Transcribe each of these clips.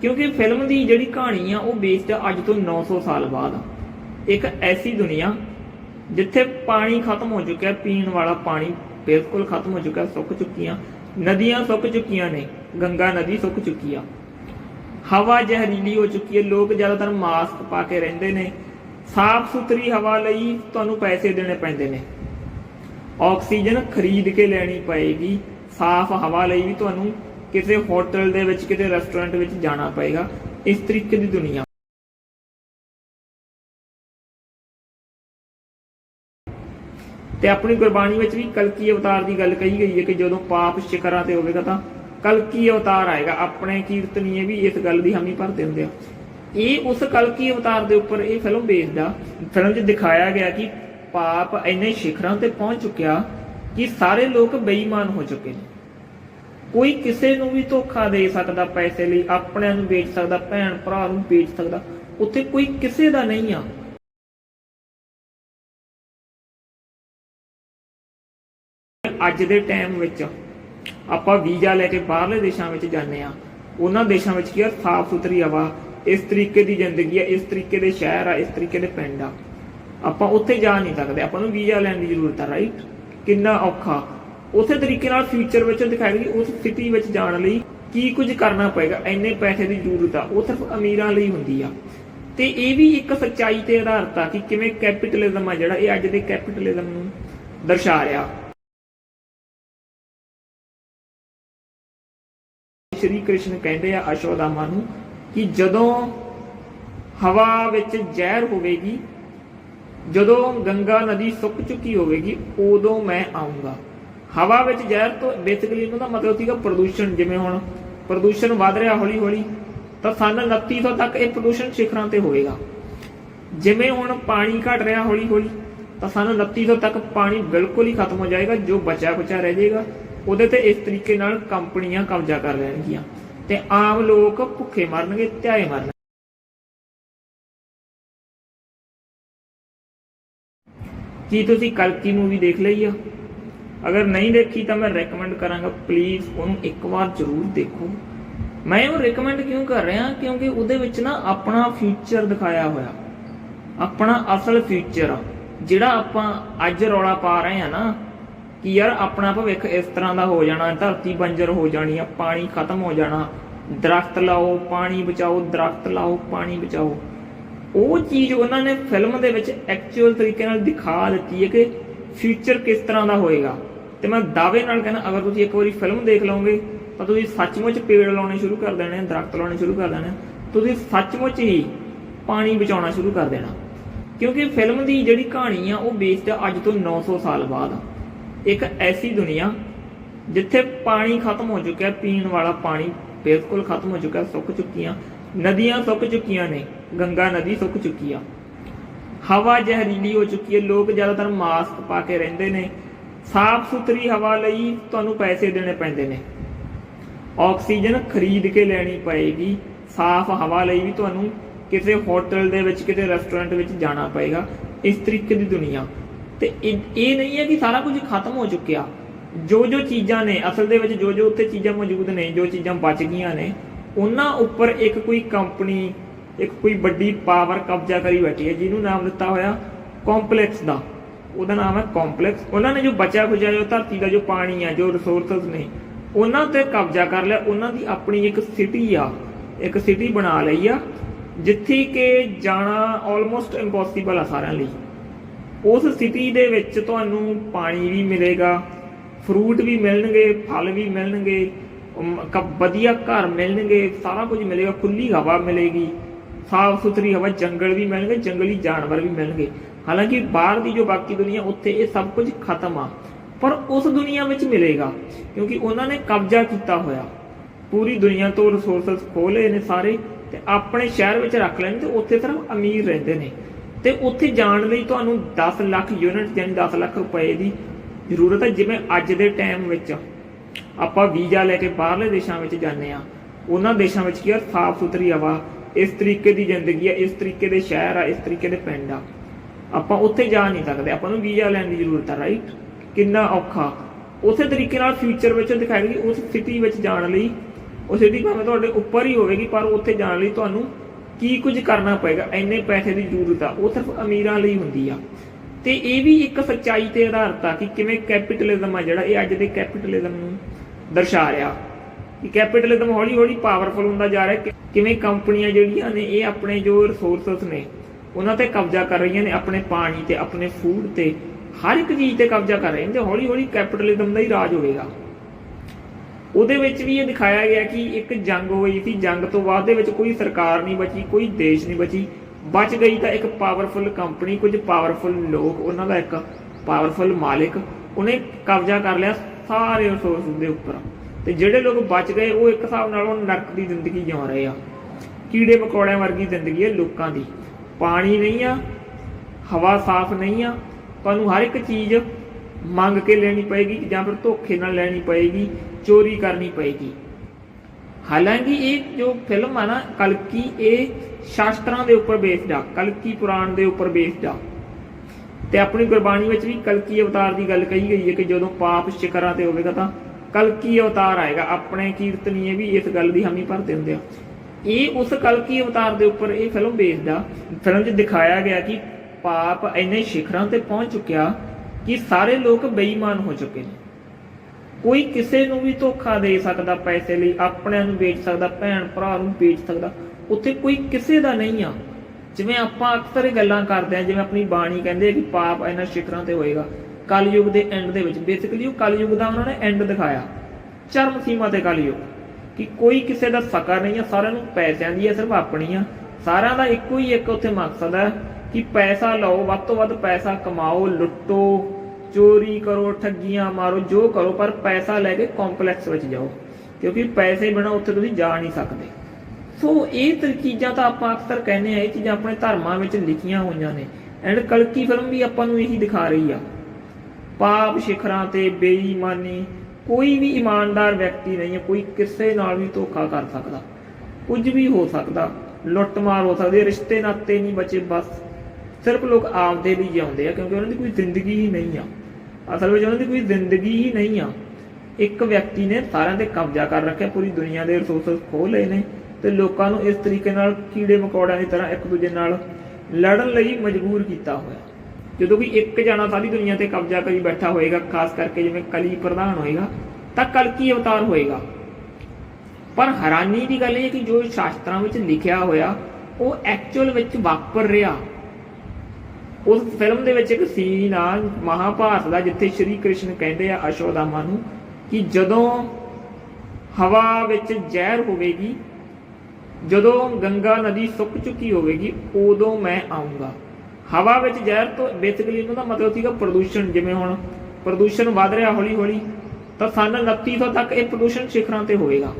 ਕਿਉਂਕਿ ਫਿਲਮ ਦੀ ਜਿਹੜੀ ਕਹਾਣੀ ਆ, ਉਹ ਬੇਸਡ ਅੱਜ ਤੋਂ 900 ਸਾਲ ਬਾਅਦ। ਇੱਕ ਐਸੀ ਦੁਨੀਆ ਜਿੱਥੇ ਪਾਣੀ ਖਤਮ ਹੋ ਚੁੱਕਿਆ, ਪੀਣ ਵਾਲਾ ਪਾਣੀ ਬਿਲਕੁਲ ਖਤਮ ਹੋ ਚੁੱਕਾ ਸੁੱਕ ਚੁੱਕੀਆਂ। ਨਦੀਆਂ ਸੁੱਕ ਚੁੱਕੀਆਂ ਨੇ, ਗੰਗਾ ਨਦੀ ਸੁੱਕ ਚੁੱਕੀ ਆ। ਹਵਾ ਜ਼ਹਿਰੀਲੀ ਹੋ ਚੁੱਕੀ ਹੈ ਲੋਕ ਜ਼ਿਆਦਾਤਰ ਮਾਸਕ ਪਾ ਕੇ ਰਹਿੰਦੇ ਨੇ। ਸਾਫ਼ ਸੁਥਰੀ ਹਵਾ ਲਈ ਤੁਹਾਨੂੰ ਪੈਸੇ ਦੇਣੇ ਪੈਂਦੇ ਨੇ। ਆਕਸੀਜਨ ਖਰੀਦ ਕੇ ਲੈਣੀ ਪਏਗੀ। ਸਾਫ਼ ਹਵਾ ਲਈ ਵੀ ਤੁਹਾਨੂੰ ਕਿਸੇ ਹੋਟਲ ਦੇ ਵਿੱਚ, ਕਿਤੇ ਰੈਸਟੋਰੈਂਟ ਵਿੱਚ ਜਾਣਾ ਪਏਗਾ। ਇਸ ਤਰੀਕੇ ਦੀ ਦੁਨੀਆ। ਤੇ ਆਪਣੀ ਗੁਰਬਾਣੀ ਵਿੱਚ ਵੀ ਕਲਕੀ ਅਵਤਾਰ ਦੀ ਗੱਲ ਕਹੀ ਗਈ ਹੈ ਕਿ ਜਦੋਂ ਪਾਪ ਸ਼ਿਕਰਾਂ ਤੇ ਹੋਵੇਗਾ ਤਾਂ ਕਲਕੀ ਅਵਤਾਰ ਆਏਗਾ? ਆਪਣੇ ਕੀਰਤਨੀਏ ਵੀ ਇਸ ਗੱਲ ਦੀ ਹਾਮੀ ਭਰਦੇ ਹੁੰਦੇ ਆ। ਇਹ ਉਸ ਕਲਕੀ ਅਵਤਾਰ ਦੇ ਉੱਪਰ ਇਹ ਫਿਲਮ ਬੇਸਡ ਆ। ਫਿਲਮ 'ਚ ਦਿਖਾਇਆ ਗਿਆ ਕਿ ਪਾਪ ਇੰਨੇ ਸ਼ਿਖਰਾਂ ਤੇ ਪਹੁੰਚ ਚੁੱਕਿਆ ਕਿ ਸਾਰੇ ਲੋਕ ਬੇਈਮਾਨ ਹੋ ਚੁੱਕੇ ਨੇ। ਕੋਈ ਕਿਸੇ ਨੂੰ ਵੀ ਧੋਖਾ ਦੇ ਸਕਦਾ ਪੈਸੇ ਲਈ, ਆਪਣਿਆਂ ਨੂੰ ਵੇਚ ਸਕਦਾ, ਭੈਣ ਭਰਾ ਨੂੰ ਵੇਚ ਸਕਦਾ, ਉੱਥੇ ਕੋਈ ਕਿਸੇ ਦਾ ਨਹੀਂ ਆ। ਅੱਜ ਦੇ ਟਾਈਮ ਵਿੱਚ ਆਪਾਂ ਵੀਜ਼ਾ ਲੈ ਕੇ ਬਾਹਰਲੇ ਦੇਸ਼ਾਂ ਵਿੱਚ ਜਾਂਦੇ ਆ ਉਹਨਾਂ ਦੇਸ਼ਾਂ ਵਿੱਚ ਕੀ ਆ? ਸਾਫ਼ ਸੁਥਰੀ ਹਵਾ, ਇਸ ਤਰੀਕੇ ਦੀ ਜ਼ਿੰਦਗੀ ਆ, ਇਸ ਤਰੀਕੇ ਦੇ ਸ਼ਹਿਰ ਆ, ਇਸ ਤਰੀਕੇ ਦੇ ਪਿੰਡ ਆ। ਆਪਾਂ ਉੱਥੇ ਜਾ ਨਹੀਂ ਸਕਦੇ, ਆਪਾਂ ਨੂੰ ਵੀਜ਼ਾ ਲੈਣ ਦੀ ਜ਼ਰੂਰਤ ਆ ਰਾਈਟ ਕਿੰਨਾ ਔਖਾ। ਉਸੇ ਤਰੀਕੇ ਨਾਲ ਫਿਊਚਰ ਵਿੱਚ ਦਿਖਾਏਗੀ ਉਸ ਸਿਟੀ ਵਿੱਚ ਜਾਣ ਲਈ ਕੀ ਕੁਝ ਕਰਨਾ ਪਏਗਾ, ਇੰਨੇ ਪੈਸੇ ਦੀ ਜ਼ਰੂਰਤ ਆ, ਉਹ ਸਿਰਫ ਅਮੀਰਾਂ ਲਈ ਹੁੰਦੀ ਆ। ਤੇ ਇਹ ਵੀ ਇੱਕ ਸੱਚਾਈ ਤੇ ਆਧਾਰਿਤ ਆ ਕਿ ਕਿਵੇਂ ਕੈਪੀਟਲਿਜ਼ਮ ਆ ਜਿਹੜਾ ਇਹ ਅੱਜ ਦੇ ਕੈਪੀਟਲਿਜ਼ਮ ਨੂੰ ਦਰਸਾ ਰਿਹਾ। ਸ਼੍ਰੀ ਕ੍ਰਿਸ਼ਨ ਕਹਿੰਦੇ ਆ ਅਸ਼ੋਦਾਮਾ ਨੂੰ ਕਿ ਜਦੋਂ ਹਵਾ ਵਿੱਚ ਜ਼ਹਿਰ ਹੋਵੇਗੀ, ਜਦੋਂ ਗੰਗਾ ਨਦੀ ਸੁੱਕ ਚੁੱਕੀ ਹੋਵੇਗੀ, ਉਦੋਂ ਮੈਂ ਆਉਂਗਾ ਹਵਾ ਵਿੱਚ ਜ਼ਹਿਰ ਤੋਂ ਬੇਸਿਕਲੀ ਇਹਨਾਂ ਦਾ ਮਤਲਬ ਸੀਗਾ ਪ੍ਰਦੂਸ਼ਣ, ਜਿਵੇਂ ਹੁਣ ਪ੍ਰਦੂਸ਼ਣ ਵਧ ਰਿਹਾ ਹੌਲੀ ਹੌਲੀ ਤਾਂ ਸਨ 2900 ਤੱਕ ਇਹ ਪ੍ਰਦੂਸ਼ਣ ਸਿਖਰਾਂ ਤੇ ਹੋਵੇਗਾ। ਜਿਵੇਂ ਹੁਣ ਪਾਣੀ ਘਟ ਰਿਹਾ ਹੌਲੀ ਹੌਲੀ ਤਾਂ ਸਨ 2900 ਤੱਕ ਪਾਣੀ ਬਿਲਕੁਲ ਹੀ ਖਤਮ ਹੋ ਜਾਏਗਾ, ਜੋ ਬਚਿਆ ਕੁਚਾ ਰਹਿ ਜਾਏਗਾ। ਉਹਦੇ ਤੇ ਇਸ ਤਰੀਕੇ ਨਾਲ ਕੰਪਨੀਆਂ ਕਬਜ਼ਾ ਕਰ ਲੈਣਗੀਆਂ। ਤੇ ਆਮ ਲੋਕ ਭੁੱਖੇ ਮਰਨਗੇ, ਧਿਆਏ ਮਰਨਗੇ। ਕੀ ਤੁਸੀਂ ਕਲਕੀ ਮੂਵੀ ਦੇਖ ਲਈ ਆ? ਅਗਰ ਨਹੀਂ ਦੇਖੀ ਤਾਂ ਮੈਂ ਰეკਮੈਂਡ ਕਰਾਂਗਾ ਪਲੀਜ਼ ਉਹਨੂੰ ਇੱਕ ਵਾਰ ਜ਼ਰੂਰ ਦੇਖੋ। ਮੈਂ ਉਹ ਰეკਮੈਂਡ ਕਿਉਂ ਕਰ ਰਿਹਾ? ਕਿਉਂਕਿ ਉਹਦੇ ਵਿੱਚ ਨਾ ਆਪਣਾ ਫਿਊਚਰ ਦਿਖਾਇਆ ਹੋਇਆ। ਆਪਣਾ ਅਸਲ ਫਿਊਚਰ ਜਿਹੜਾ ਆਪਾਂ ਅੱਜ ਰੌਲਾ ਪਾ ਰਹੇ ਆ ਨਾ, ਕਿ ਯਾਰ ਆਪਣਾ ਭਵਿੱਖ ਇਸ ਤਰ੍ਹਾਂ ਦਾ ਹੋ ਜਾਣਾ, ਧਰਤੀ ਬੰਜਰ ਹੋ ਜਾਣੀ ਆ, ਪਾਣੀ ਖਤਮ ਹੋ ਜਾਣਾ, ਦਰਖਤ ਲਾਓ, ਪਾਣੀ ਬਚਾਓ, ਦਰਖਤ ਲਾਓ, ਪਾਣੀ ਬਚਾਓ। ਉਹ ਚੀਜ਼ ਉਹਨਾਂ ਨੇ ਫਿਲਮ ਦੇ ਵਿੱਚ ਐਕਚੁਅਲ ਤਰੀਕੇ ਨਾਲ ਦਿਖਾ ਦਿੱਤੀ ਹੈ ਕਿ ਫਿਊਚਰ ਕਿਸ ਤਰ੍ਹਾਂ ਦਾ ਹੋਏਗਾ। ਤੇ ਮੈਂ ਦਾਅਵੇ ਨਾਲ ਕਹਿੰਦਾ, ਅਗਰ ਤੁਸੀਂ ਇੱਕ ਵਾਰੀ ਫਿਲਮ ਦੇਖ ਲਓਗੇ, ਤਾਂ ਤੁਸੀਂ ਸੱਚਮੁੱਚ ਪੇੜ ਲਾਉਣੇ ਸ਼ੁਰੂ ਕਰ ਦੇਣੇ, ਦਰਖਤ ਲਾਉਣੇ ਸ਼ੁਰੂ ਕਰ ਦੇਣੇ। ਤੁਸੀਂ ਸੱਚਮੁੱਚ ਹੀ ਪਾਣੀ ਬਚਾਉਣਾ ਸ਼ੁਰੂ ਕਰ ਦੇਣਾ। ਕਿਉਂਕਿ ਫਿਲਮ ਦੀ ਜਿਹੜੀ ਕਹਾਣੀ ਆ, ਉਹ ਬੇਸਡ ਅੱਜ ਤੋਂ 900 ਸਾਲ ਬਾਅਦ। ਇੱਕ ਐਸੀ ਦੁਨੀਆ, ਜਿੱਥੇ ਪਾਣੀ ਖਤਮ ਹੋ ਚੁੱਕਿਆ, ਪੀਣ ਵਾਲਾ ਪਾਣੀ ਬਿਲਕੁਲ ਖਤਮ ਹੋ ਚੁੱਕਿਆ, ਸੁੱਕ ਚੁੱਕੀਆਂ। ਨਦੀਆਂ ਸੁੱਕ ਚੁੱਕੀਆਂ ਨੇ, ਗੰਗਾ ਨਦੀ ਸੁੱਕ ਚੁੱਕੀ ਆ। ਹਵਾ ਜ਼ਹਿਰੀਲੀ ਹੋ ਚੁੱਕੀ ਹੈ ਲੋਕ ਜ਼ਿਆਦਾਤਰ ਮਾਸਕ ਪਾ ਕੇ ਰਹਿੰਦੇ ਨੇ। ਸਾਫ਼ ਸੁਥਰੀ ਹਵਾ ਲਈ ਤੁਹਾਨੂੰ ਪੈਸੇ ਦੇਣੇ ਪੈਂਦੇ ਨੇ। ਆਕਸੀਜਨ ਖਰੀਦ ਕੇ ਲੈਣੀ ਪਏਗੀ। ਸਾਫ਼ ਹਵਾ ਲਈ ਵੀ ਤੁਹਾਨੂੰ ਕਿਸੇ ਹੋਟਲ ਦੇ ਵਿੱਚ ਕਿਤੇ ਰੈਸਟੋਰੈਂਟ ਵਿੱਚ ਜਾਣਾ ਪਏਗਾ। ਇਸ ਤਰੀਕੇ ਦੀ ਦੁਨੀਆ। ਤੇ ਇਹ ਇਹ ਨਹੀਂ ਹੈ ਕਿ ਸਾਰਾ ਕੁਝ ਖਤਮ ਹੋ ਚੁੱਕਿਆ। ਜੋ ਜੋ ਚੀਜ਼ਾਂ ਨੇ, ਅਸਲ ਦੇ ਵਿੱਚ ਜੋ ਜੋ ਉੱਥੇ ਚੀਜ਼ਾਂ ਮੌਜੂਦ ਨੇ, ਜੋ ਚੀਜ਼ਾਂ ਬਚ ਗਈਆਂ ਨੇ, ਉਹਨਾਂ ਉੱਪਰ ਇੱਕ ਕੋਈ ਕੰਪਨੀ, ਇੱਕ ਕੋਈ ਵੱਡੀ ਪਾਵਰ ਕਬਜ਼ਾ ਕਰੀ ਬੈਠੀ ਹੈ, ਜਿਹਨੂੰ ਨਾਮ ਦਿੱਤਾ ਹੋਇਆ ਕੰਪਲੈਕਸ ਦਾ। ਉਹਦਾ ਨਾਮ ਹੈ ਕੰਪਲੈਕਸ ਉਹਨਾਂ ਨੇ ਜੋ ਬਚਿਆ ਖੁਚਿਆ ਜੋ ਧਰਤੀ ਦਾ ਜੋ ਪਾਣੀ ਆ, ਜੋ ਰਿਸੋਰਸਸ ਨੇ, ਉਹਨਾਂ ਤੇ ਕਬਜ਼ਾ ਕਰ ਲਿਆ। ਉਹਨਾਂ ਦੀ ਆਪਣੀ ਇੱਕ ਸਿਟੀ ਆ, ਇੱਕ ਸਿਟੀ ਬਣਾ ਲਈ ਆ, ਜਿੱਥੇ ਕਿ ਜਾਣਾ ਆਲਮੋਸਟ ਇੰਪੋਸੀਬਲ ਆ ਸਾਰਿਆਂ ਲਈ। ਉਸ ਸਿਟੀ ਦੇ ਵਿੱਚ ਤੁਹਾਨੂੰ ਪਾਣੀ ਵੀ ਮਿਲੇਗਾ ਫਰੂਟ ਵੀ ਮਿਲਣਗੇ, ਫਲ ਵੀ ਮਿਲਣਗੇ ਵਧੀਆ ਘਰ ਮਿਲਣਗੇ, ਸਾਰਾ ਕੁਝ ਮਿਲੇਗਾ ਖੁੱਲੀ ਹਵਾ ਮਿਲੇਗੀ ਸਾਫ਼ ਸੁਥਰੀ ਹਵਾ, ਜੰਗਲ ਵੀ ਮਿਲਣਗੇ, ਜੰਗਲੀ ਜਾਨਵਰ ਵੀ ਮਿਲਣਗੇ। ਹਾਲਾਂਕਿ ਬਾਹਰ ਦੀ ਜੋ ਬਾਕੀ ਦੁਨੀਆ, ਉੱਥੇ ਇਹ ਸਭ ਕੁਝ ਖਤਮ ਆ। ਪਰ ਉਸ ਦੁਨੀਆ ਵਿੱਚ ਮਿਲੇਗਾ, ਕਿਉਂਕਿ ਉਹਨਾਂ ਨੇ ਕਬਜ਼ਾ ਕੀਤਾ ਹੋਇਆ। ਪੂਰੀ ਦੁਨੀਆ ਤੋਂ ਰਿਸੋਰਸਸ ਖੋਲੇ ਨੇ ਸਾਰੇ ਤੇ ਆਪਣੇ ਸ਼ਹਿਰ ਵਿੱਚ ਰੱਖ ਲੈਣ ਤੇ ਉੱਥੇ ਸਿਰਫ ਅਮੀਰ ਰਹਿੰਦੇ ਨੇ। ਤੇ ਉੱਥੇ ਜਾਣ ਲਈ ਤੁਹਾਨੂੰ 10 ਲੱਖ ਯੂਨਿਟ ਯਾਨੀ 10 ਲੱਖ ਰੁਪਏ ਦੀ ਜ਼ਰੂਰਤ ਹੈ, ਜਿਵੇਂ ਅੱਜ ਦੇ ਟਾਈਮ ਵਿੱਚ। ਆਪਾਂ ਵੀਜ਼ਾ ਲੈ ਕੇ ਬਾਹਰਲੇ ਦੇਸ਼ਾਂ ਵਿੱਚ ਜਾਂਦੇ ਆ ਉਹਨਾਂ ਦੇਸ਼ਾਂ ਵਿੱਚ ਕੀ ਆ? ਸਾਫ਼ ਸੁਥਰੀ ਹਵਾ। ਇਸ ਤਰੀਕੇ ਦੀ ਜ਼ਿੰਦਗੀ ਆ, ਇਸ ਤਰੀਕੇ ਦੇ ਸ਼ਹਿਰ ਆ, ਇਸ ਤਰੀਕੇ ਦੇ ਪਿੰਡ ਆ। ਆਪਾਂ ਉੱਥੇ ਜਾ ਨਹੀਂ ਸਕਦੇ। ਆਪਾਂ ਨੂੰ ਵੀਜ਼ਾ ਲੈਣ ਦੀ ਜ਼ਰੂਰਤ ਆ ਰਾਈਟ ਕਿੰਨਾ ਔਖਾ। ਉਸੇ ਤਰੀਕੇ ਨਾਲ ਫਿਊਚਰ ਵਿੱਚ ਦਿਖਾਇਆ ਉਸ ਸਿਟੀ ਵਿੱਚ ਜਾਣ ਲਈ, ਉਹ ਸਿੱਧੀ ਭਾਵੇਂ ਤੁਹਾਡੇ ਉੱਪਰ ਹੀ ਹੋਵੇਗੀ, ਪਰ ਉੱਥੇ ਜਾਣ ਲਈ ਤੁਹਾਨੂੰ ਕੀ ਕੁਝ ਕਰਨਾ ਪਏਗਾ, ਇੰਨੇ ਪੈਸੇ ਦੀ ਜ਼ਰੂਰਤ ਆ। ਉਹ ਸਿਰਫ ਅਮੀਰਾਂ ਲਈ ਹੁੰਦੀ ਆ। ਤੇ ਇਹ ਵੀ ਇੱਕ ਸੱਚਾਈ ਤੇ ਆਧਾਰਿਤ ਆ ਕਿ ਕਿਵੇਂ ਕੈਪੀਟਲਿਜ਼ਮ ਆ ਜਿਹੜਾ ਇਹ ਅੱਜ ਦੇ ਕੈਪੀਟਲਿਜ਼ਮ ਨੂੰ ਦਰਸਾ ਰਿਹਾ। ਕਿ ਕੈਪੀਟਲਿਜ਼ਮ ਹੌਲੀ ਹੌਲੀ ਪਾਵਰਫੁਲ ਹੁੰਦਾ ਜਾ ਰਿਹਾ ਕਿਵੇਂ ਕੰਪਨੀਆਂ ਜਿਹੜੀਆਂ ਨੇ, ਇਹ ਆਪਣੇ ਜੋ ਰਿਸੋਰਸਸ ਨੇ ਉਹਨਾਂ ਤੇ ਕਬਜ਼ਾ ਕਰ ਰਹੀਆਂ ਨੇ ਆਪਣੇ ਪਾਣੀ ਤੇ, ਆਪਣੇ ਫੂਡ ਤੇ। ਹਰ ਇੱਕ ਚੀਜ਼ ਤੇ ਕਬਜ਼ਾ ਕਰ ਰਹੀਆਂ ਨੇ ਤੇ ਹੌਲੀ ਹੌਲੀ ਕੈਪੀਟਲਿਜ਼ਮ ਦਾ ਹੀ ਰਾਜ ਹੋਵੇਗਾ। ਉਹਦੇ ਵਿੱਚ ਵੀ ਇਹ ਦਿਖਾਇਆ ਗਿਆ ਕਿ ਇੱਕ ਜੰਗ ਹੋਈ ਸੀ। ਜੰਗ ਤੋਂ ਬਾਅਦ ਦੇ ਵਿੱਚ ਕੋਈ ਸਰਕਾਰ ਨਹੀਂ ਬਚੀ, ਕੋਈ ਦੇਸ਼ ਨਹੀਂ ਬਚੀ। ਬਚ ਗਈ ਤਾਂ ਇੱਕ ਪਾਵਰਫੁਲ ਕੰਪਨੀ ਕੁਝ ਪਾਵਰਫੁਲ ਲੋਕ, ਉਹਨਾਂ ਦਾ ਇੱਕ ਪਾਵਰਫੁਲ ਮਾਲਿਕ, ਉਹਨੇ ਕਬਜ਼ਾ ਕਰ ਲਿਆ ਸਾਰੇ ਰਿਸੋਰਸ ਦੇ ਉੱਪਰ। ਤੇ ਜਿਹੜੇ ਲੋਕ ਬਚ ਗਏ, ਉਹ ਇੱਕ ਹਿਸਾਬ ਨਾਲ ਉਹ ਨਰਕ ਦੀ ਜ਼ਿੰਦਗੀ ਜਿਉ ਰਹੇ ਆ। ਕੀੜੇ ਮਕੌੜਿਆਂ ਵਰਗੀ ਜ਼ਿੰਦਗੀ ਹੈ ਲੋਕਾਂ ਦੀ। ਪਾਣੀ ਨਹੀਂ ਆ, ਹਵਾ ਸਾਫ਼ ਨਹੀਂ ਆ, ਤੁਹਾਨੂੰ ਹਰ ਇੱਕ ਚੀਜ਼ ਮੰਗ ਕੇ ਲੈਣੀ ਪਏਗੀ ਜਾਂ ਫਿਰ ਧੋਖੇ ਨਾਲ ਲੈਣੀ ਪਏਗੀ, ਚੋਰੀ ਕਰਨੀ ਪਏਗੀ। ਹਾਲਾਂਕਿ ਇਹ ਜੋ ਫਿਲਮ ਆ ਨਾ, ਕਲਕੀ ਇਹ ਸ਼ਾਸਤਰਾਂ ਦੇ ਉੱਪਰ ਬੇਸਡ ਆ, ਕਲਕੀ ਪੁਰਾਣ ਦੇ ਉੱਪਰ ਬੇਸਡ ਆ। ਤੇ ਆਪਣੀ ਗੁਰਬਾਣੀ ਵਿੱਚ ਵੀ ਕਲਕੀ ਅਵਤਾਰ ਦੀ ਗੱਲ ਕਹੀ ਗਈ ਹੈ ਕਿ ਜਦੋਂ ਪਾਪ ਸ਼ਿਕਰਾਂ ਤੇ ਹੋਵੇਗਾ ਤਾਂ ਕਲਕੀ ਅਵਤਾਰ ਆਏਗਾ। ਆਪਣੇ ਕੀਰਤਨੀਏ ਵੀ ਇਸ ਗੱਲ ਦੀ ਹਾਮੀ ਭਰਦੇ ਹੁੰਦੇ ਆ। ਇਹ ਉਸ ਕਲਕੀ ਅਵਤਾਰ ਦੇ ਉੱਪਰ ਇਹ ਫਿਲਮ ਬੇਸਡ ਫਿਲਮ 'ਚ ਦਿਖਾਇਆ ਗਿਆ ਕਿ ਪਾਪ ਇੰਨੇ ਸ਼ਿਖਰਾਂ ਤੇ ਪਹੁੰਚ ਚੁੱਕਿਆ ਕਿ ਸਾਰੇ ਲੋਕ ਬੇਈਮਾਨ ਹੋ ਚੁੱਕੇ ਨੇ। ਕੋਈ ਕਿਸੇ ਨੂੰ ਵੀ ਧੋਖਾ ਦੇ ਸਕਦਾ, ਪੈਸੇ ਲਈ ਆਪਣਿਆਂ ਨੂੰ ਵੇਚ ਸਕਦਾ, ਭੈਣ ਭਰਾ ਨੂੰ ਵੇਚ ਸਕਦਾ, ਉੱਥੇ ਕੋਈ ਕਿਸੇ ਦਾ ਨਹੀਂ ਆ। ਜਿਵੇਂ ਆਪਾਂ ਅਕਸਰ ਇਹ ਗੱਲਾਂ ਕਰਦੇ ਆ ਜਿਵੇਂ ਆਪਣੀ ਬਾਣੀ ਕਹਿੰਦੇ ਕਿ ਪਾਪ ਇਹਨਾਂ ਸ਼ਿਖਰਾਂ ਤੇ ਹੋਏਗਾ। ਕਲਯੁਗ ਦੇ ਐਂਡ ਦੇ ਵਿੱਚ ਬੇਸਿਕਲੀ ਉਹ ਕਲਯੁਗ ਦਾ ਉਹਨਾਂ ਨੇ ਐਂਡ ਦਿਖਾਇਆ। ਚਰਮ ਸੀਮਾ ਤੇ ਕਲਯੁਗ। ਕਿ ਕੋਈ ਕਿਸੇ ਦਾ ਸਕਾ ਨਹੀਂ ਆ, ਸਾਰਿਆਂ ਨੂੰ ਪੈਸਿਆਂ ਦੀ ਹੈ ਸਿਰਫ ਆਪਣੀ ਆ ਸਾਰਿਆਂ ਦਾ ਇੱਕੋ ਹੀ ਇੱਕ ਉੱਥੇ ਮਕਸਦ ਹੈ ਕਿ ਪੈਸਾ ਲਓ, ਵੱਧ ਤੋਂ ਵੱਧ ਪੈਸਾ ਕਮਾਓ, ਲੁੱਟੋ, ਚੋਰੀ ਕਰੋ, ਠੱਗੀਆਂ ਮਾਰੋ, ਜੋ ਕਰੋ, ਪਰ ਪੈਸਾ ਲੈ ਕੇ ਕੰਪਲੈਕਸ ਵਿੱਚ ਜਾਓ। ਕਿਉਂਕਿ ਪੈਸੇ ਬਿਨਾਂ ਉੱਥੇ ਤੁਸੀਂ ਜਾ ਨਹੀਂ ਸਕਦੇ। ਸੋ ਇਹ ਚੀਜ਼ਾਂ ਤਾਂ ਆਪਾਂ ਅਕਸਰ ਕਹਿੰਦੇ ਆ, ਇਹ ਚੀਜ਼ਾਂ ਆਪਣੇ ਧਰਮਾਂ ਵਿੱਚ ਲਿਖੀਆਂ ਹੋਈਆਂ ਨੇ। ਐਂਡ ਕਲਕੀ ਫਿਲਮ ਵੀ ਆਪਾਂ ਨੂੰ ਇਹੀ ਦਿਖਾ ਰਹੀ ਆ। ਪਾਪ, ਸ਼ਿਖਰਾਂ ਤੇ ਬੇਈਮਾਨੀ ਕੋਈ ਵੀ ਇਮਾਨਦਾਰ ਵਿਅਕਤੀ ਨਹੀਂ ਹੈ, ਕੋਈ ਕਿਸੇ ਨਾਲ ਵੀ ਧੋਖਾ ਕਰ ਸਕਦਾ। ਕੁਝ ਵੀ ਹੋ ਸਕਦਾ, ਲੁੱਟਮਾਰ ਹੋ ਸਕਦੀ ਰਿਸ਼ਤੇ ਨਾਤੇ ਨਹੀਂ ਬਚੇ, ਬਸ। ਸਿਰਫ ਲੋਕ ਆਪਦੇ ਲਈ ਜਿਉਂਦੇ ਆ, ਕਿਉਂਕਿ ਉਹਨਾਂ ਦੀ ਕੋਈ ਜ਼ਿੰਦਗੀ ਹੀ ਨਹੀਂ ਆ। ਅਸਲ ਵਿੱਚ ਉਹਨਾਂ ਦੀ ਕੋਈ ਜ਼ਿੰਦਗੀ ਹੀ ਨਹੀਂ ਆ। ਇੱਕ ਵਿਅਕਤੀ ਨੇ ਸਾਰਿਆਂ ਤੇ ਕਬਜ਼ਾ ਕਰ ਰੱਖਿਆ, ਪੂਰੀ ਦੁਨੀਆ ਦੇ ਰਿਸੋਰਸਸ ਖੋਹ ਲਏ ਨੇ ਤੇ ਲੋਕਾਂ ਨੂੰ ਇਸ ਤਰੀਕੇ ਨਾਲ ਕੀੜੇ ਮਕੌੜਿਆਂ ਦੀ ਤਰ੍ਹਾਂ ਇੱਕ ਦੂਜੇ ਨਾਲ ਲੜਨ ਲਈ ਮਜਬੂਰ ਕੀਤਾ ਹੋਇਆ। ਜਦੋਂ ਵੀ ਇੱਕ ਜਣਾ ਸਾਰੀ ਦੁਨੀਆ ਤੇ ਕਬਜ਼ਾ ਕਰੀ ਬੈਠਾ ਹੋਏਗਾ, ਖਾਸ ਕਰਕੇ ਜਿਵੇਂ ਕਲੀ ਪ੍ਰਧਾਨ ਹੋਏਗਾ, ਤਾਂ ਕਲਕੀ ਅਵਤਾਰ ਹੋਏਗਾ? ਪਰ ਹੈਰਾਨੀ ਦੀ ਗੱਲ ਇਹ ਕਿ ਜੋ ਸ਼ਾਸਤਰਾਂ ਵਿੱਚ ਲਿਖਿਆ ਹੋਇਆ, ਉਹ ਐਕਚੁਅਲ ਵਿੱਚ ਵਾਪਰ ਰਿਹਾ। ਉਸ ਫਿਲਮ ਦੇ ਵਿੱਚ ਇੱਕ ਸੀਨ ਆ ਮਹਾਭਾਰਤ ਦਾ, ਜਿੱਥੇ ਸ਼੍ਰੀ ਕ੍ਰਿਸ਼ਨ ਕਹਿੰਦੇ ਆ ਅਸ਼ੋਦਾਮਾ ਨੂੰ ਕਿ ਜਦੋਂ ਹਵਾ ਵਿੱਚ ਜ਼ਹਿਰ ਹੋਵੇਗੀ, ਜਦੋਂ ਗੰਗਾ ਨਦੀ ਸੁੱਕ ਚੁੱਕੀ ਹੋਵੇਗੀ, ਉਦੋਂ ਮੈਂ ਆਉਂਗਾ ਹਵਾ ਵਿੱਚ ਜ਼ਹਿਰ ਤੋਂ ਬੇਸਿਕਲੀ ਉਹਨਾਂ ਦਾ ਮਤਲਬ ਸੀਗਾ ਪ੍ਰਦੂਸ਼ਣ, ਜਿਵੇਂ ਹੁਣ ਪ੍ਰਦੂਸ਼ਣ ਵੱਧ ਰਿਹਾ ਹੌਲੀ ਹੌਲੀ ਤਾਂ ਸਨ 2900 ਤੱਕ ਇਹ ਪ੍ਰਦੂਸ਼ਣ ਸਿਖਰਾਂ ਤੇ ਹੋਵੇਗਾ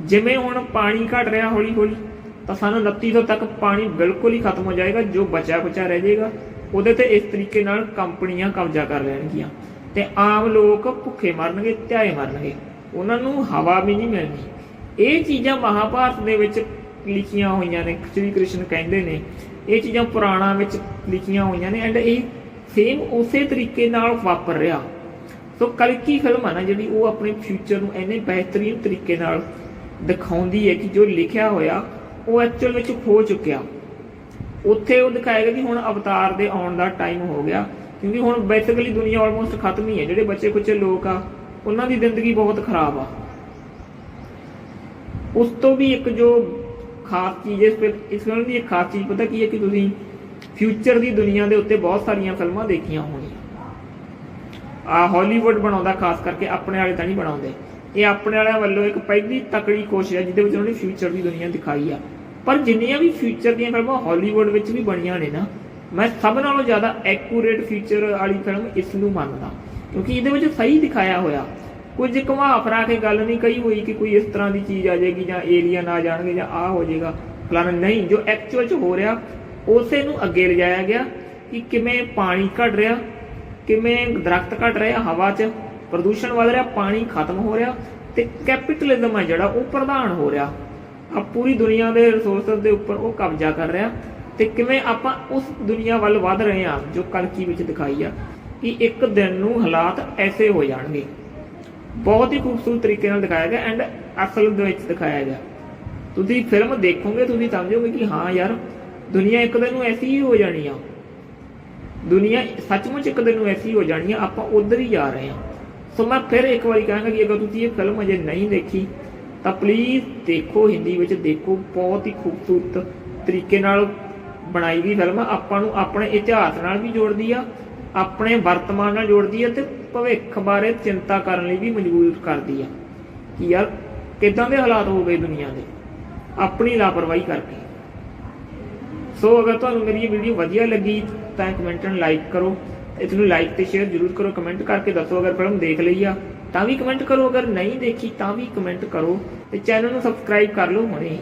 ਜਿਵੇਂ ਹੁਣ ਪਾਣੀ ਘਟ ਰਿਹਾ ਹੌਲੀ ਹੌਲੀ ਤਾਂ ਸਨ 2900 ਤੱਕ ਪਾਣੀ ਬਿਲਕੁਲ ਹੀ ਖਤਮ ਹੋ ਜਾਏਗਾ, ਜੋ ਬਚਿਆ ਕੁਚਾ ਰਹਿ ਜਾਏਗਾ। ਉਹਦੇ ਤੇ ਇਸ ਤਰੀਕੇ ਨਾਲ ਕੰਪਨੀਆਂ ਕਬਜ਼ਾ ਕਰ ਲੈਣਗੀਆਂ। ਤੇ ਆਮ ਲੋਕ ਭੁੱਖੇ ਮਰਨਗੇ ਧਿਆਏ ਮਰਨਗੇ। ਉਹਨਾਂ ਨੂੰ ਹਵਾ ਵੀ ਨਹੀਂ ਮਿਲਣੀ। ਇਹ ਚੀਜ਼ਾਂ ਮਹਾਭਾਰਤ ਦੇ ਵਿੱਚ ਲਿਖੀਆਂ ਹੋਈਆਂ ਨੇ, ਸ਼੍ਰੀ ਕ੍ਰਿਸ਼ਨ ਕਹਿੰਦੇ ਨੇ ਇਹ ਚੀਜ਼ਾਂ ਪੁਰਾਣਾ ਵਿੱਚ ਲਿਖੀਆਂ ਹੋਈਆਂ ਨੇ ਐਂਡ ਇਹ ਸੇਮ ਉਸੇ ਤਰੀਕੇ ਨਾਲ ਵਾਪਰ ਰਿਹਾ। ਸੋ ਕਲਕੀ ਫਿਲਮ ਆ ਨਾ ਜਿਹੜੀ ਉਹ ਆਪਣੇ ਫਿਊਚਰ ਨੂੰ ਇੰਨੇ ਬਿਹਤਰੀਨ ਤਰੀਕੇ ਨਾਲ ਦਿਖਾਉਂਦੀ ਹੈ ਕਿ ਜੋ ਲਿਖਿਆ ਹੋਇਆ, ਉਹ ਐਕਚੁਅਲ ਵਿੱਚ ਹੋ ਚੁੱਕਿਆ। ਉੱਥੇ ਉਹ ਦਿਖਾਏਗਾ ਕਿ ਹੁਣ ਅਵਤਾਰ ਦੇ ਆਉਣ ਦਾ ਟਾਈਮ ਹੋ ਗਿਆ, ਕਿਉਂਕਿ ਹੁਣ ਬੇਸਿਕਲੀ ਦੁਨੀਆ ਆਲਮੋਸਟ ਖਤਮ ਹੀ ਹੈ। ਜਿਹੜੇ ਬੱਚੇ ਕੁਚੇ ਲੋਕ ਆ, ਉਹਨਾਂ ਦੀ ਜ਼ਿੰਦਗੀ ਬਹੁਤ ਖਰਾਬ ਆ। ਉਸ ਤੋਂ ਵੀ ਇੱਕ ਜੋ ਖਾਸ ਚੀਜ਼ ਇਸ ਫਿਲ- ਇਸ ਫਿਲਮ ਦੀ ਇੱਕ ਖਾਸ ਚੀਜ਼ ਪਤਾ ਕੀ ਹੈ ਕਿ ਤੁਸੀਂ ਫਿਊਚਰ ਦੀ ਦੁਨੀਆ ਦੇ ਉੱਤੇ ਬਹੁਤ ਸਾਰੀਆਂ ਫਿਲਮਾਂ ਦੇਖੀਆਂ ਹੋਣੀਆਂ ਆ ਹਾਲੀਵੁੱਡ ਬਣਾਉਂਦਾ ਖਾਸ ਕਰਕੇ ਆਪਣੇ ਵਾਲੇ ਤਾਂ ਨਹੀਂ ਬਣਾਉਂਦੇ। ਇਹ ਆਪਣੇ ਵਾਲਿਆਂ ਵੱਲੋਂ ਇੱਕ ਪਹਿਲੀ ਤਕੜੀ ਕੋਸ਼ਿਸ਼ ਹੈ, ਜਿਹਦੇ ਵਿੱਚ ਉਹਨਾਂ ਨੇ ਫਿਊਚਰ ਦੀ ਦੁਨੀਆ ਦਿਖਾਈ ਆ। ਪਰ ਜਿੰਨੀਆਂ ਵੀ ਫਿਊਚਰ ਦੀਆਂ ਫਿਲਮਾਂ ਹਾਲੀਵੁੱਡ ਵਿੱਚ ਵੀ ਬਣੀਆਂ ਨੇ ਨਾ, ਮੈਂ ਸਭ ਨਾਲੋਂ ਜ਼ਿਆਦਾ ਐਕੂਰੇਟ ਫਿਊਚਰ ਵਾਲੀ ਫਿਲਮ ਇਸ ਨੂੰ ਮੰਨਦਾ। ਕਿਉਂਕਿ ਇਹਦੇ ਵਿੱਚ ਸਹੀ ਦਿਖਾਇਆ ਹੋਇਆ। ਕੁਝ ਘੁਮਾ ਫਰਾ ਕੇ ਗੱਲ ਨਹੀਂ ਕਹੀ ਹੋਈ ਕਿ ਕੋਈ ਇਸ ਤਰ੍ਹਾਂ ਦੀ ਚੀਜ਼ ਆ ਜਾਏਗੀ ਜਾਂ ਏਲੀਅਨ ਆ ਜਾਣਗੇ ਜਾਂ ਆ ਹੋ ਜਾਏਗਾ। ਫਲਾਣਾ ਨਹੀਂ, ਜੋ ਐਕਚੁਅਲ ਚ ਹੋ ਰਿਹਾ, ਉਸੇ ਨੂੰ ਅੱਗੇ ਲਿਜਾਇਆ ਗਿਆ ਕਿ ਕਿਵੇਂ ਪਾਣੀ ਘਟ ਰਿਹਾ, ਕਿਵੇਂ ਦਰਖਤ ਘਟ ਰਿਹਾ ਹਵਾ 'ਚ, ਪ੍ਰਦੂਸ਼ਣ ਵੱਧ ਰਿਹਾ, ਪਾਣੀ ਖਤਮ ਹੋ ਰਿਹਾ ਤੇ ਕੈਪੀਟਲਿਜ਼ਮ ਹੈ ਜਿਹੜਾ ਉਹ ਪ੍ਰਧਾਨ ਹੋ ਰਿਹਾ। ਆ ਪੂਰੀ ਦੁਨੀਆ ਦੇ ਰਿਸੋਰਸਸ ਦੇ ਉੱਪਰ ਉਹ ਕਬਜ਼ਾ ਕਰ ਰਿਹਾ ਤੇ ਕਿਵੇਂ ਆਪਾਂ ਉਸ ਦੁਨੀਆ ਵੱਲ ਵਧ ਰਹੇ ਹਾਂ ਜੋ ਕਲਕੀ ਵਿੱਚ ਦਿਖਾਈ ਆ ਕਿ ਇੱਕ ਦਿਨ ਨੂੰ ਹਾਲਾਤ ਐਸੇ ਹੋ ਜਾਣਗੇ। ਬਹੁਤ ਹੀ ਖੂਬਸੂਰਤ ਤਰੀਕੇ ਨਾਲ ਦਿਖਾਇਆ ਗਿਆ ਐਂਡ ਅਸਲ ਦੇ ਵਿੱਚ ਦਿਖਾਇਆ ਗਿਆ। ਤੁਸੀਂ ਫਿਲਮ ਦੇਖੋਗੇ, ਤੁਸੀਂ ਸਮਝੋਗੇ ਕਿ ਹਾਂ ਯਾਰ, ਦੁਨੀਆ ਇੱਕ ਦਿਨ ਨੂੰ ਐਸੀ ਹੀ ਹੋ ਜਾਣੀ ਆ। ਦੁਨੀਆ ਸੱਚਮੁੱਚ ਇੱਕ ਦਿਨ ਨੂੰ ਐਸੀ ਹੋ ਜਾਣੀ ਆ, ਆਪਾਂ ਉਧਰ ਹੀ ਜਾ ਰਹੇ ਹਾਂ ਸੋ ਮੈਂ ਫਿਰ ਇੱਕ ਵਾਰੀ ਕਹਾਂਗਾ ਕਿ ਅਗਰ ਤੁਸੀਂ ਇਹ ਫਿਲਮ ਅਜੇ ਨਹੀਂ ਦੇਖੀ, ਤਾਂ ਪਲੀਜ਼ ਦੇਖੋ, ਹਿੰਦੀ ਵਿੱਚ ਦੇਖੋ, ਬਹੁਤ ਹੀ ਖੂਬਸੂਰਤ ਤਰੀਕੇ ਨਾਲ ਬਣਾਈ ਗਈ ਫਿਲਮ ਆਪਾਂ ਨੂੰ ਆਪਣੇ ਇਤਿਹਾਸ ਨਾਲ ਵੀ ਜੋੜਦੀ ਆ ਆਪਣੇ ਵਰਤਮਾਨ ਨਾਲ ਜੋੜਦੀ ਹੈ ਤੇ ਭਵਿੱਖ ਬਾਰੇ ਚਿੰਤਾ ਕਰਨ ਲਈ ਵੀ ਮਜਬੂਰ ਕਰਦੀ ਆ ਕਿ ਯਾਰ ਕਿਦਾਂ ਦੇ ਹਾਲਾਤ ਹੋ ਗਏ ਦੁਨੀਆ ਦੇ? ਆਪਣੀ ਲਾਪਰਵਾਹੀ ਕਰਕੇ। ਸੋ ਅਗਰ ਤੁਹਾਨੂੰ ਮੇਰੀ ਇਹ ਵੀਡੀਓ ਵਧੀਆ ਲੱਗੀ, ਤਾਂ ਕਮੈਂਟ ਨੂੰ ਲਾਈਕ ਕਰੋ। ਇਸ ਨੂੰ ਲਾਈਕ ਤੇ ਸ਼ੇਅਰ ਜ਼ਰੂਰ ਕਰੋ। ਕਮੈਂਟ ਕਰਕੇ ਦੱਸੋ ਅਗਰ ਫਿਲਮ ਦੇਖ ਲਈ ਆ, ਤਾਂ ਵੀ ਕਮੈਂਟ ਕਰੋ। ਅਗਰ ਨਹੀਂ ਦੇਖੀ, ਤਾਂ ਵੀ ਕਮੈਂਟ ਕਰੋ। ਤੇ ਚੈਨਲ ਨੂੰ ਸਬਸਕ੍ਰਾਈਬ ਕਰ ਲਓ ਹੁਣੇ।